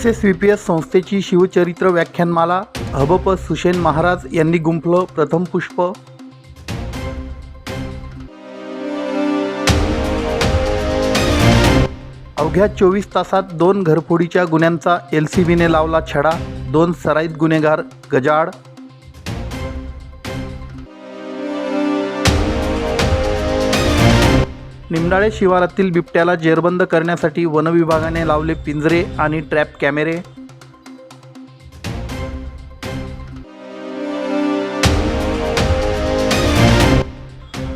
S S V P S संस्थेची शिवचरित्र व्याख्यानमाला हबप सुशेन महाराज यांनी गुंफलं प्रथम पुष्प. अवघ्या चोवीस तासात दोन घरफोडीच्या गुन्ह्यांचा एल सी बीने लावला छडा दोन सराईत गुन्हेगार गजाड निमडाळे शिवारातील बिबट्याला जेरबंद करण्यासाठी वनविभागाने लावले पिंजरे आणि ट्रॅप कॅमेरे.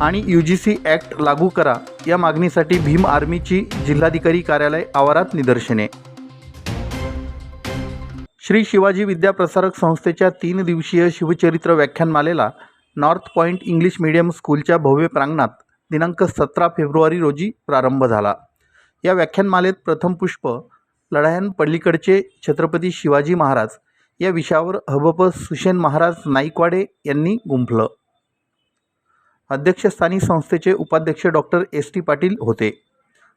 आणि यू जी सी ॲक्ट लागू करा या मागणीसाठी भीम आर्मीची जिल्हाधिकारी कार्यालय आवारात निदर्शने. श्री शिवाजी विद्याप्रसारक संस्थेच्या तीन दिवसीय शिवचरित्र व्याख्यानमालेला नॉर्थ पॉईंट इंग्लिश मीडियम स्कूलच्या भव्य प्रांगणात दिनांक सतरा फेब्रुवारी रोजी प्रारंभ झाला. या व्याख्यानमालेत प्रथम पुष्प लढायांपल्लीकडचे छत्रपती शिवाजी महाराज या विषयावर हबप सुशेन महाराज नाईकवाडे यांनी गुंफलं. अध्यक्षस्थानी संस्थेचे उपाध्यक्ष डॉक्टर एस टी पाटील होते.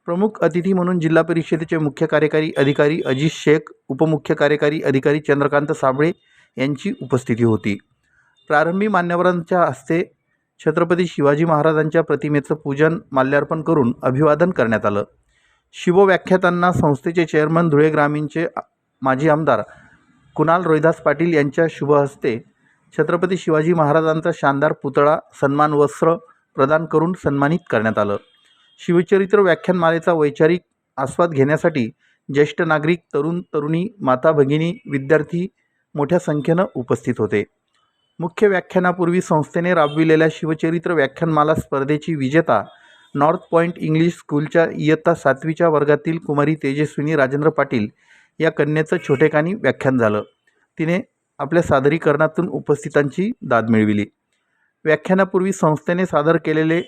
प्रमुख अतिथी म्हणून जिल्हा परिषदेचे मुख्य कार्यकारी अधिकारी अजित शेख उपमुख्य कार्यकारी अधिकारी चंद्रकांत साबळे यांची उपस्थिती होती. प्रारंभी मान्यवरांच्या हस्ते छत्रपती शिवाजी महाराजांच्या प्रतिमेचं पूजन माल्यार्पण करून अभिवादन करण्यात आलं. शिवव्याख्यातांना संस्थेचे चेअरमन धुळे ग्रामीणचे माजी आमदार कुणाल रोहिदास पाटील यांच्या शुभहस्ते छत्रपती शिवाजी महाराजांचा शानदार पुतळा सन्मान वस्त्र प्रदान करून सन्मानित करण्यात आलं. शिवचरित्र व्याख्यानमालेचा वैचारिक आस्वाद घेण्यासाठी ज्येष्ठ नागरिक तरुण तरुणी माता भगिनी विद्यार्थी मोठ्या संख्येनं उपस्थित होते. मुख्य व्याख्यानापूर्वी संस्थेने राबविलेल्या शिवचरित्र व्याख्यानमाला स्पर्धेची विजेता नॉर्थ पॉईंट इंग्लिश स्कूलच्या इयत्ता सातवीच्या वर्गातील कुमारी तेजस्विनी राजेंद्र पाटील या कन्येचं छोटेखानी व्याख्यान झालं. तिने आपल्या सादरीकरणातून उपस्थितांची दाद मिळविली. व्याख्यानापूर्वी संस्थेने सादर केलेले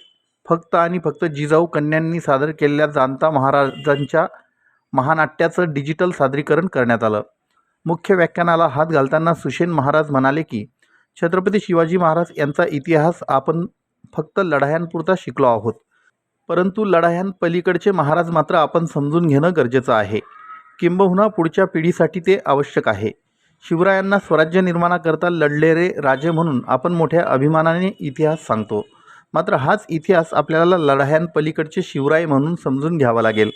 फक्त आणि फक्त जिजाऊ कन्यांनी सादर केलेल्या जाणता महाराजांच्या महानाट्याचं डिजिटल सादरीकरण करण्यात आलं. मुख्य व्याख्यानाला हात घालताना सुशेन महाराज म्हणाले की छत्रपती शिवाजी महाराज यांचा इतिहास आपण फक्त लढायांपुरता शिकलो आहोत. परंतु लढायांपलीकडचे महाराज मात्र आपण समजून घेणं गरजेचं आहे. किंबहुना पुढच्या पिढीसाठी ते आवश्यक आहे. शिवरायांना स्वराज्य निर्माणाकरता लढलेले राजे म्हणून आपण मोठ्या अभिमानाने इतिहास सांगतो. मात्र हाच इतिहास आपल्याला लढायांपलीकडचे शिवराय म्हणून समजून घ्यावा लागेल.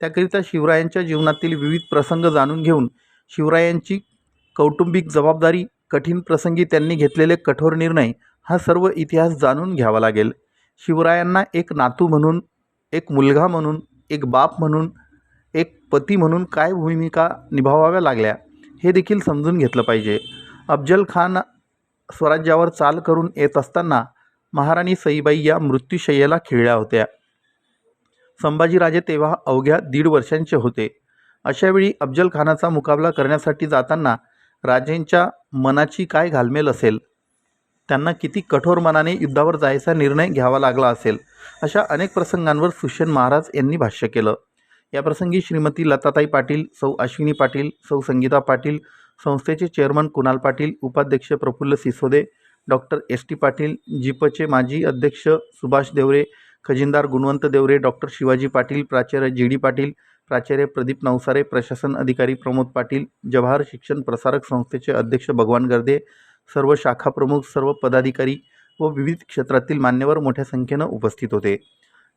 त्याकरिता शिवरायांच्या जीवनातील विविध प्रसंग जाणून घेऊन शिवरायांची कौटुंबिक जबाबदारी कठीण प्रसंगी त्यांनी घेतलेले कठोर निर्णय हा सर्व इतिहास जाणून घ्यावा लागेल. शिवरायांना एक नातू म्हणून एक मुलगा म्हणून एक बाप म्हणून एक पती म्हणून काय भूमिका निभावाव्या लागल्या हे देखील समजून घेतलं पाहिजे. अफजल खान स्वराज्यावर चाल करून येत असताना महाराणी सईबाई या मृत्यूशय्येला खिळल्या होत्या. संभाजीराजे तेव्हा अवघ्या दीड वर्षांचे होते. अशावेळी अफजल खानाचा मुकाबला करण्यासाठी जाताना राजेंच्या मनाची काय घालमेल असेल? त्यांना किती कठोर मनाने युद्धावर जायचा निर्णय घ्यावा लागला असेल? अशा अनेक प्रसंगांवर सुशेन महाराज यांनी भाष्य केलं. या प्रसंगी श्रीमती लताताई पाटील सौ अश्विनी पाटील सौ संगीता पाटील संस्थेचे चेअरमन कुणाल पाटील उपाध्यक्ष Praful Sisode doctor S T Patil जिपचे माजी अध्यक्ष सुभाष देवरे खजिनदार गुणवंत देवरे डॉक्टर शिवाजी पाटील प्राचार्य जी डी पाटील प्राचार्य प्रदीप नवसारे प्रशासन अधिकारी प्रमोद पाटील जवाहर शिक्षण प्रसारक संस्थेचे अध्यक्ष भगवान गर्दे सर्व शाखा प्रमुख सर्व पदाधिकारी व विविध क्षेत्रातील मान्यवर मोठ्या संख्येनं उपस्थित होते.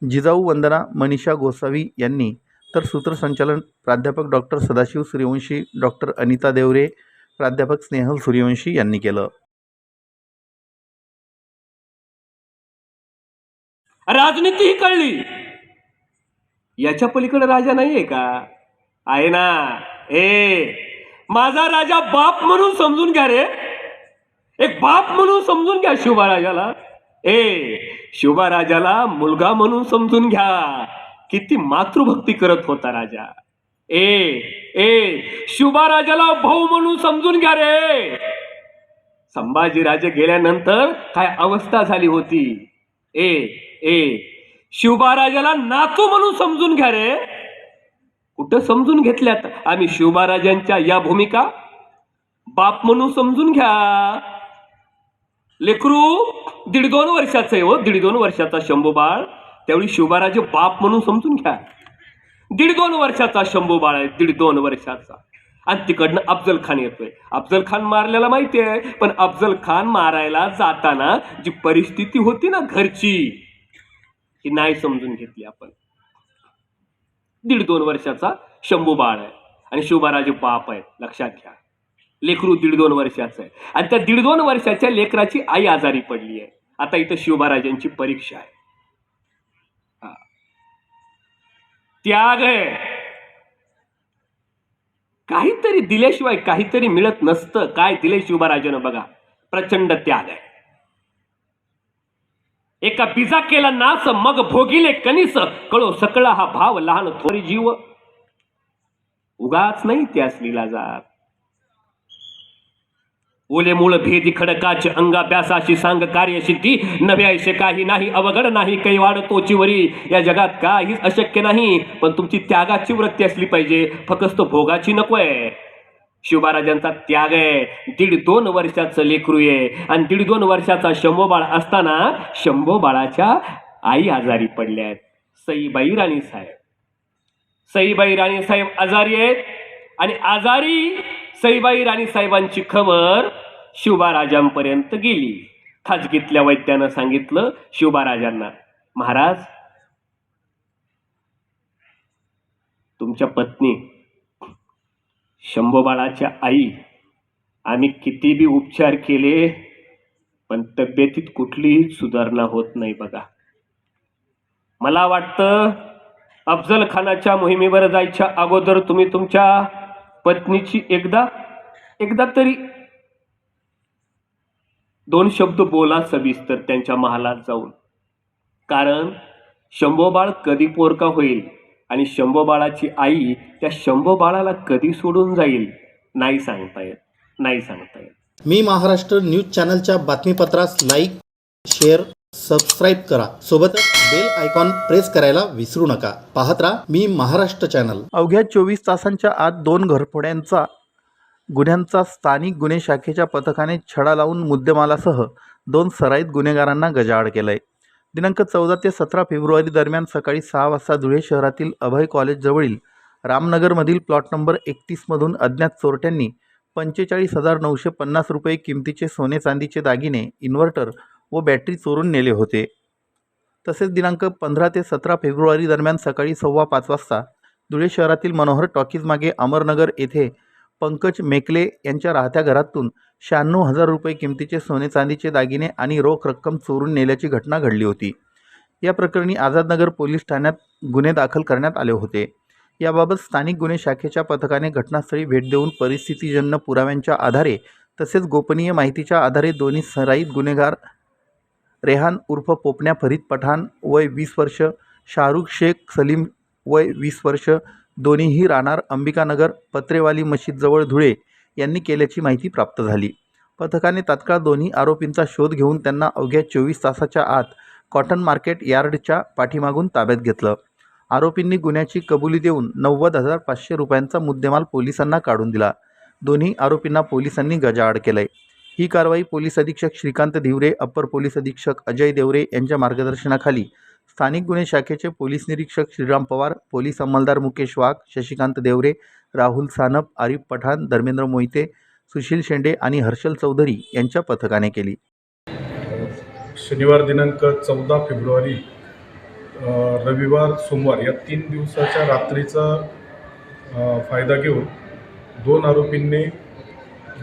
जिजाऊ वंदना मनीषा गोसावी यांनी तर सूत्रसंचालन प्राध्यापक डॉक्टर सदाशिव सूर्यवंशी डॉक्टर अनिता देवरे प्राध्यापक स्नेहल सूर्यवंशी यांनी केलं. राजनीती ही कळली. याच्या पलीकडे राजा नाहीये का? आहे ना. ए माझा राजा बाप म्हणून समजून घ्या रे. एक बाप म्हणून समजून घ्या शिवराजाला ए शिवराजाला मुलगा म्हणून समजून घ्या. किती मातृभक्ती करत होता राजा. ए ए शिवराजाला भाऊ म्हणून समजून घ्या रे. संभाजीराजे गेल्यानंतर काय अवस्था झाली होती? ए ए शिवबाराजाला नातू म्हणून समजून घ्या रे. कुठं समजून घेतल्यात? आम्ही शिवबाराजांच्या या भूमिका बाप म्हणून समजून घ्या. लेकरू दीड दोन वर्षाचं आहे हो दीड दोन वर्षाचा शंभू बाळ त्यावेळी शिवबाराजे बाप म्हणून समजून घ्या. दीड दोन वर्षाचा शंभू बाळ आहे दीड दोन वर्षाचा. आणि तिकडनं अफजल खान येतोय. अफजल खान मारल्याला माहिती आहे पण अफजल खान मारायला जाताना जी परिस्थिती होती ना घरची ही नाही समजून घेतली आपण. दीड दोन वर्षाचा शंभू बाळ आहे आणि शिवबाराजे बाप आहेत लक्षात घ्या. लेकरू दीड दोन वर्षाचं आहे. आणि त्या दीड दोन वर्षाच्या लेकराची आई आजारी पडली आहे. आता इथं शिवबाराजांची परीक्षा आहे. हा. त्याग आहे. काहीतरी दिल्याशिवाय काहीतरी मिळत नसतं. काय दिले शिवबाराजानं बघा. प्रचंड त्याग आहे. एका बिजा केला नास मग भोगिले कनिस. कळो सकळा हा भाव लहान थोरी जीव. उगाच नाही त्यास लिला जात ओले मूळ भेदी खडकाचे अंगाभ्यासाशी सांग कार्यसिद्धी. नव्याशे काही नाही अवघड नाही काही वाढ तोचीवरी या जगात काहीच अशक्य नाही पण तुमची त्यागाची वृत्ती असली पाहिजे. फक्त भोगाची नकोय शिवबाराजांचा त्याग आहे. दीड दोन वर्षाचं लेकरू आहे. आणि दीड दोन वर्षाचा शंभो बाळ असताना शंभो बाळाच्या आई आजारी पडल्या आहेत. सईबाई राणी साहेब. सईबाई राणी साहेब आजारी आहेत. आणि आजारी सईबाई राणी साहेबांची खबर शिवबाराजांपर्यंत गेली. खाजगीतल्या वैद्यानं सांगितलं शिवबाराजांना महाराज तुमच्या पत्नी शंभोबाळाच्या आई आम्ही किती बी उपचार केले पण तब्येतीत कुठलीही सुधारणा होत नाही बघा. मला वाटतं अफजल खानाच्या मोहिमेवर जायच्या अगोदर तुम्ही तुमच्या पत्नीची एकदा एकदा तरी दोन शब्द बोला सविस्तर त्यांच्या महालात जाऊन. कारण शंभोबाळ कधी पोरका होईल? आणि शंभोबाळाची आई त्या शंभोबाळाला कधी सोडून जाईल? नाही सांगता येत. नाही सांगता येत. मी महाराष्ट्र न्यूज चॅनलच्या बातमीपत्रास लाईक शेअर सबस्क्राईब करा. सोबतच बेल आयकॉन प्रेस करायला विसरू नका. पाहत राहा मी महाराष्ट्र चॅनल. अवघ्या चोवीस तासांच्या आत दोन घरफोड्यांचा गुन्ह्यांचा स्थानिक गुन्हे शाखेच्या पथकाने छडा लावून मुद्देमालासह दोन सराईत गुन्हेगारांना गजाआड केलं आहे दिनांक चौदा ते सतरा फेब्रुवारी दरम्यान सकाळी सहा वाजता धुळे शहरातील अभय कॉलेजजवळील रामनगरमधील प्लॉट नंबर एकतीसमधून अज्ञात चोरट्यांनी पंचेचाळीस हजार नऊशे पन्नास रुपये किमतीचे सोने चांदीचे दागिने इन्व्हर्टर व बॅटरी चोरून नेले होते. तसेच दिनांक पंधरा ते सतरा फेब्रुवारी दरम्यान सकाळी सव्वा पाच वाजता धुळे शहरातील मनोहर टॉकीजमागे अमरनगर येथे पंकज मेकले यांच्या राहत्या घरातून शहाण्णव हजार रुपये किमतीचे सोने चांदीचे दागिने आणि रोख रक्कम चोरून नेल्याची घटना घडली होती. या प्रकरणी आझादनगर पोलीस ठाण्यात गुन्हे दाखल करण्यात आले होते. याबाबत स्थानिक गुन्हे शाखेच्या पथकाने घटनास्थळी भेट देऊन परिस्थितीजन्य पुराव्यांच्या आधारे तसेच गोपनीय माहितीच्या आधारे दोन्ही सराईत गुन्हेगार रेहान उर्फ पोपण्या फरीद पठाण वय वीस वर्ष शाहरुख शेख सलीम वय वीस वर्ष दोन्हीही राहणार अंबिकानगर पत्रेवाली मशीदजवळ धुळे यांनी केल्याची माहिती प्राप्त झाली. पथकाने तात्काळ दोन्ही आरोपींचा शोध घेऊन त्यांना अवघ्या चोवीस तासाच्या आत कॉटन मार्केट यार्डच्या पाठीमागून ताब्यात घेतलं. आरोपींनी गुन्ह्याची कबुली देऊन नव्वद हजार पाचशे रुपयांचा मुद्देमाल पोलिसांना काढून दिला. दोन्ही आरोपींना पोलिसांनी गजाआड केलंय. ही कारवाई पोलीस अधीक्षक श्रीकांत धिवरे अप्पर पोलीस अधीक्षक अजय देवरे यांच्या मार्गदर्शनाखाली स्थानिक गुन्हे शाखेचे पोलीस निरीक्षक श्रीराम पवार पोलीस अंमलदार मुकेश वाघ शशिकांत देवरे राहुल सानप आरिफ पठाण धर्मेंद्र मोहिते सुशील शेंडे आणि हर्षल चौधरी यांच्या पथकाने केली. शनिवार दिनांक चौदा फेब्रुवारी रविवार सोमवार या तीन दिवसाच्या रात्रीचा फायदा घेऊन दोन आरोपींनी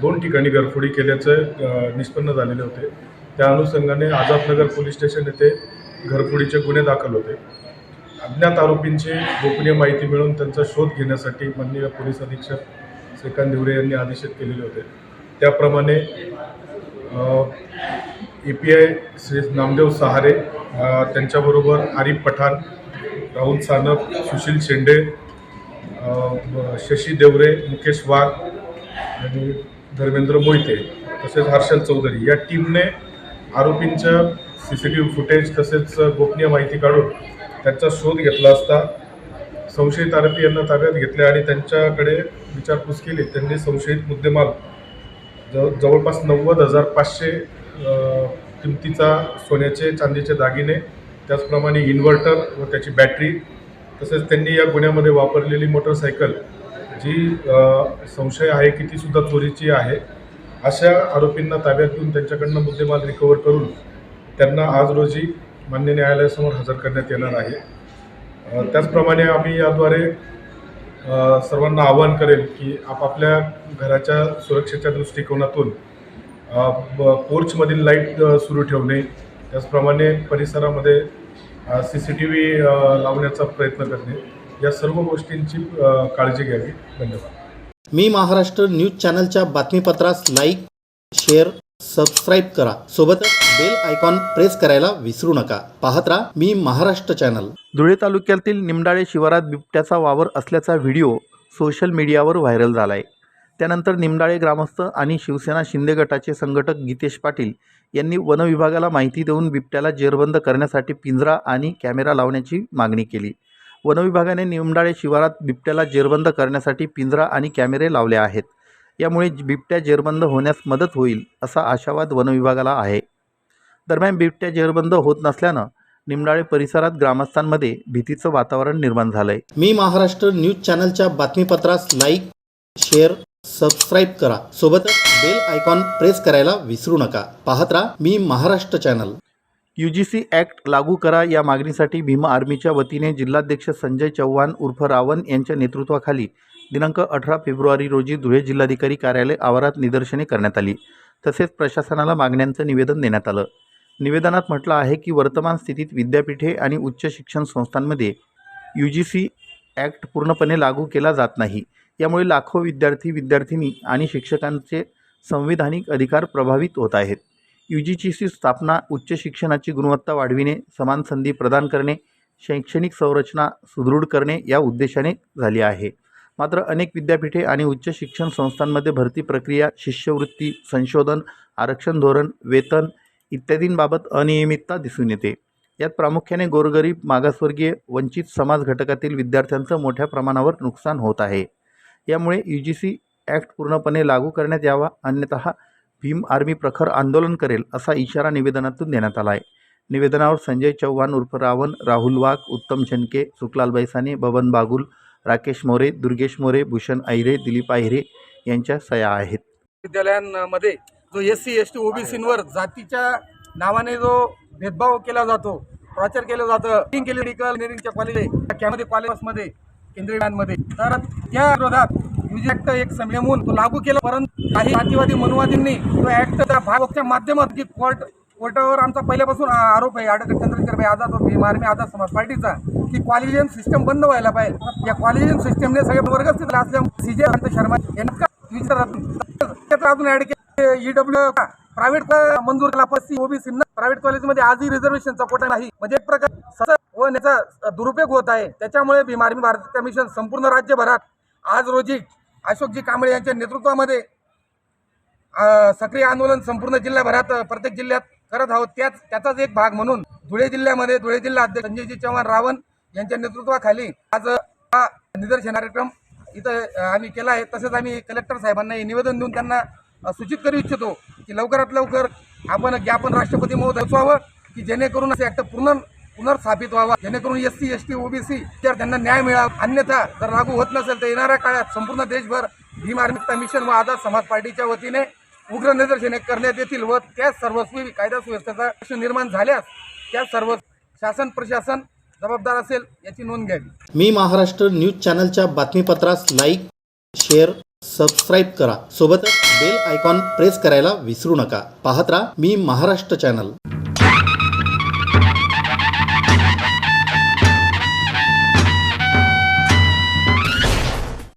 दोन ठिकाणी घरफोडी केल्याचं निष्पन्न झालेले होते. त्या अनुषंगाने आझादनगर पोलीस स्टेशन येथे घरफोडीचे गुन्हे दाखल होते. अज्ञात आरोपींची गोपनीय माहिती मिळून त्यांचा शोध घेण्यासाठी माननीय पोलीस अधीक्षक श्रीकांत दिवरे यांनी आदेशित केलेले होते. त्याप्रमाणे A P I Shri Namdev Sahare त्यांच्याबरोबर आरिफ पठाण राहुल सानप सुशील शेंडे शशी देवरे मुकेश वाघ आणि धर्मेंद्र मोहिते तसेच हर्षल चौधरी या टीमने आरोपींच्या C C T V footage तसेच गोपनीय माहिती काढून त्यांचा शोध घेतला असता संशयित आरोपी यांना ताब्यात घेतले आणि त्यांच्याकडे विचारपूस केली. त्यांनी संशयित मुद्देमाल जव जवळपास नव्वद हजार पाचशे किमतीचा सोन्याचे चांदीचे दागिने त्याचप्रमाणे इन्व्हर्टर व त्याची बॅटरी तसेच त्यांनी या गुन्ह्यामध्ये वापरलेली मोटरसायकल जी संशय आहे की तीसुद्धा चोरीची आहे अशा आरोपींना ताब्यात घेऊन त्यांच्याकडनं मुद्देमाल रिकवर करून त्यांना आज रोजी मान्य न्यायालयासमोर हजर करण्यात येणार आहे. त्याचप्रमाणे आम्ही याद्वारे सर्वांना आवाहन करेल की आपापल्या घराच्या सुरक्षेच्या दृष्टिकोनातून पोर्चमधील लाइट सुरू ठेवणे त्याचप्रमाणे परिसरामध्ये सी सी टी व्ही लावण्याचा प्रयत्न करणे या सर्व गोष्टींची काळजी घ्यावी. धन्यवाद. मी महाराष्ट्र न्यूज चॅनलच्या बातमीपत्रास लाईक शेअर सबस्क्राईब करा. सोबतच बेल आयकॉन प्रेस करायला विसरू नका. पाहत राहा मी महाराष्ट्र चॅनल धुळे तालुक्यातील निमडाळे शिवारात बिबट्याचा वावर असल्याचा व्हिडिओ सोशल मीडियावर व्हायरल झाला आहे त्यानंतर निमडाळे ग्रामस्थ आणि शिवसेना शिंदे गटाचे संघटक गीतेश पाटील यांनी वनविभागाला माहिती देऊन बिबट्याला जेरबंद करण्यासाठी पिंजरा आणि कॅमेरा लावण्याची मागणी केली. वनविभागाने निमडाळे शिवारात बिबट्याला जेरबंद करण्यासाठी पिंजरा आणि कॅमेरे लावले आहेत. यामुळे बिबट्या जेरबंद होण्यास मदत होईल असा आशावाद वनविभागाला आहे. दरम्यान बिबट्या जेरबंद होत नसल्यानं निमडाळे परिसरात ग्रामस्थांमध्ये भीतीचं वातावरण निर्माण झालं आहे मी महाराष्ट्र न्यूज चॅनलच्या बातमीपत्रास लाईक शेअर सबस्क्राईब करा. सोबतच बेल आयकॉन प्रेस करायला विसरू नका. पाहत राहा मी Maharashtra channel. U G C act लागू करा या मागणीसाठी भीमा आर्मीच्या वतीने जिल्हाध्यक्ष संजय चव्हाण उर्फ रावण यांच्या नेतृत्वाखाली दिनांक अठरा फेब्रुवारी रोजी धुळे जिल्हाधिकारी कार्यालय आवारात निदर्शने करण्यात आली. तसेच प्रशासनाला मागण्यांचं निवेदन देण्यात आलं. निवेदनात म्हटलं आहे की वर्तमान स्थितीत विद्यापीठे आणि उच्च शिक्षण संस्थांमध्ये यू जी सी ॲक्ट पूर्णपणे लागू केला जात नाही. यामुळे लाखो विद्यार्थी विद्यार्थिनी आणि शिक्षकांचे संविधानिक अधिकार प्रभावित होत आहेत. यू जी ची स्थापना उच्च शिक्षणाची गुणवत्ता वाढविणे समान संधी प्रदान करणे शैक्षणिक संरचना सुदृढ करणे या उद्देशाने झाली आहे. मात्र अनेक विद्यापीठे आणि उच्च शिक्षण संस्थांमध्ये भरती प्रक्रिया शिष्यवृत्ती संशोधन आरक्षण धोरण वेतन इत्यादींबाबत अनियमितता दिसून येते. यात प्रामुख्याने गोरगरीब मागासवर्गीय वंचित समाज घटकातील विद्यार्थ्यांचं मोठ्या प्रमाणावर नुकसान होत आहे. यामुळे यू जी सी ॲक्ट पूर्णपणे लागू करण्यात यावा अन्यतः भीम आर्मी प्रखर आंदोलन करेल असा इशारा निवेदनातून देण्यात आला आहे निवेदनावर संजय चव्हाण उर्फ रावण राहुल वाघ उत्तम छनके सुखलाल बैसाने बबन बागुल राकेश मोरे दुर्गेश मोरे भूषण आहिरे दिलीप आहिरे यांच्या सया आहेत. विद्यालयांमध्ये जो एस सी एस टी ओबीसींवर जातीच्या नावाने जो भेदभाव केला जातो प्रचार केलं जातं टिंग मेडिकल इंजिनिअरिंगच्या कॉलेज त्यामध्ये कॉलेजमध्ये केंद्रीयमध्ये तर त्या विरोधात युजी ऍक्ट एक संयमून तो लागू केला परंतु काही जातीवादी मनुवादींनी तो ऍक्टच्या भागच्या माध्यमात की कोर्ट कोर्टावर आमचा पहिल्यापासून आरोप आहे अडकत चंद्रशेखर आझाद व भीम आर्मी आझाद समाज पार्टीचा. की कॉलेजियन सिस्टम बंद व्हायला पाहिजे. या कॉलेजियन सिस्टमने सगळे वर्ग स्थित असल्यामुळे सीजे अनंत शर्मा यांनी अजून ऍड केले ईडब्ल्यू प्रायव्हेट मंजूर केला. पस्ती ओबीसी प्रायव्हेट कॉलेजमध्ये आजही रिझर्वेशनचा कोटा नाही. म्हणजे एक प्रकार सतत व याचा दुरुपयोग होत आहे. त्याच्यामुळे भीम आर्मी भारत कमिशन संपूर्ण राज्यभरात आज रोजी अशोकजी कांबळे यांच्या नेतृत्वामध्ये सक्रिय आंदोलन संपूर्ण जिल्ह्याभरात प्रत्येक जिल्ह्यात करत आहोत. त्याच त्याचाच एक भाग म्हणून धुळे जिल्ह्यामध्ये धुळे जिल्हा अध्यक्ष संजयजी चव्हाण रावण यांच्या नेतृत्वाखाली आज हा निदर्शन कार्यक्रम इथं आम्ही केला आहे. तसेच आम्ही कलेक्टर साहेबांना हे निवेदन देऊन त्यांना सूचित करू इच्छितो की लवकरात लवकर आपण ज्ञापन राष्ट्रपती महोदय पोचवावं की जेणेकरून असे ऍक्ट पूर्ण पुनर्स्थापित व्हावा. जेणेकरून S C S T OBC तर त्यांना न्याय मिळावा. अन्यथा जर लागू होत नसेल तर येणाऱ्या काळात संपूर्ण देशभर भीम आर्मिकता मिशन व आझाद समाज पार्टीच्या वतीने उग्र निदर्शने करण्यात येतील व त्या सर्वस्वी कायदा सुव्यवस्थेचा प्रश्न निर्माण झाल्यास त्या सर्व शासन प्रशासन जबाबदार असेल याची नोंद घ्यावी. मी महाराष्ट्र न्यूज चॅनलच्या बातमीपत्रास लाईक शेअर सबस्क्राईब करा. सोबतच बेल आयकॉन प्रेस करायला विसरू नका. पाहत राहा मी महाराष्ट्र चॅनल.